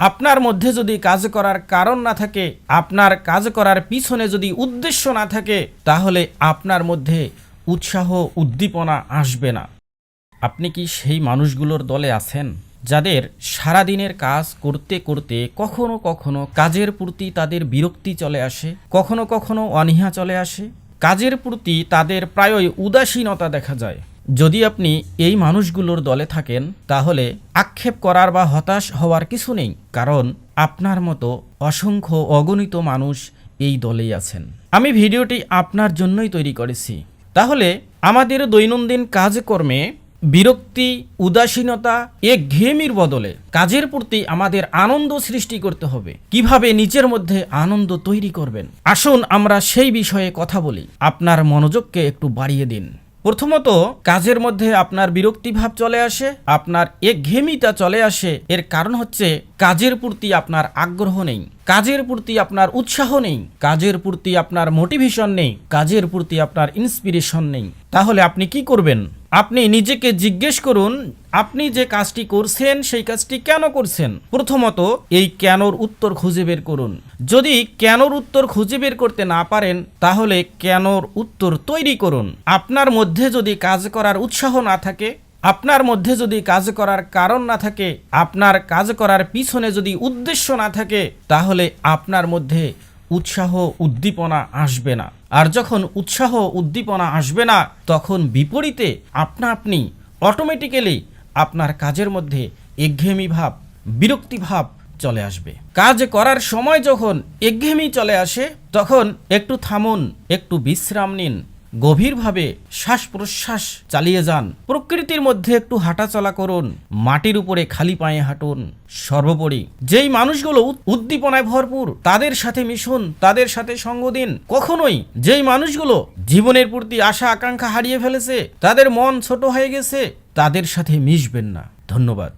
আপনার মধ্যে যদি কাজ করার কারণ না থাকে, আপনার কাজ করার পিছনে যদি উদ্দেশ্য না থাকে, তাহলে আপনার মধ্যে উৎসাহ, উদ্দীপনা আসবে না। আপনি কি সেই মানুষগুলোর দলে আছেন, যাদের সারাদিনের কাজ করতে করতে কখনো কখনো কাজের প্রতি তাদের বিরক্তি চলে আসে, কখনো কখনো অনীহা চলে আসে? কাজের প্রতি তাদের প্রায়ই উদাসীনতা দেখা যায়। যদি আপনি এই মানুষগুলোর দলে থাকেন, তাহলে আক্ষেপ করার বা হতাশ হওয়ার কিছু নেই, কারণ আপনার মতো অসংখ্য অগণিত মানুষ এই দলেই আছেন। আমি ভিডিওটি আপনার জন্যই তৈরি করেছি। তাহলে আমাদের দৈনন্দিন কাজকর্মে বিরক্তি, উদাসীনতা, এ ঘেমির বদলে কাজের প্রতি আমাদের আনন্দ সৃষ্টি করতে হবে। কীভাবে নিজের মধ্যে আনন্দ তৈরি করবেন? আসুন আমরা সেই বিষয়ে কথা বলি। আপনার মনোযোগকে একটু বাড়িয়ে দিন। প্রথমত, কাজের মধ্যে আপনার বিরক্তিভাব চলে আসে, আপনার এক ঘেমিটা চলে আসে। এর কারণ হচ্ছে, কাজের প্রতি আপনার আগ্রহ নেই, কাজের প্রতি আপনার উৎসাহ নেই, কাজের প্রতি আপনার মোটিভেশন নেই, কাজের প্রতি আপনার ইন্সপিরেশন নেই। তাহলে আপনি কি করবেন? আপনি নিজেকে জিজ্ঞেস করুন আপনি যে কাজটি করছেন, সেই কাজটি কেন করছেন? প্রথমত, এই কেনর উত্তর খুঁজে বের করুন। যদি কেনর উত্তর খুঁজে বের করতে না পারেন, তাহলে কেনর উত্তর তৈরি করুন। আপনার মধ্যে যদি কাজ করার উৎসাহ না থাকে, আপনার মধ্যে যদি কাজ করার কারণ না থাকে, আপনার কাজ করার পিছনে যদি উদ্দেশ্য না থাকে, তাহলে আপনার মধ্যে উৎসাহ উদ্দীপনা আসবে না। আর যখন উৎসাহ উদ্দীপনা আসবে না, তখন বিপরীতে আপনা আপনি অটোমেটিক্যালি আপনার কাজের মধ্যে একঘেয়েমি ভাব, বিরক্তি ভাব চলে আসবে। কাজ করার সময় যখন একঘেয়েমি চলে আসে, তখন একটু থামুন, একটু বিশ্রাম নিন, গভীরভাবে শ্বাস প্রশ্বাস চালিয়ে যান। প্রকৃতির মধ্যে একটু হাঁটাচলা করুন, মাটির উপরে খালি পায়ে হাঁটুন। সর্বোপরি যেই মানুষগুলো উদ্দীপনায় ভরপুর, তাদের সাথে মিশুন, তাদের সাথে সঙ্গ দিন। কখনোই যেই মানুষগুলো জীবনের প্রতি আশা, আকাঙ্ক্ষা হারিয়ে ফেলেছে, তাদের মন ছোট হয়ে গেছে, তাদের সাথে মিশবেন না। ধন্যবাদ।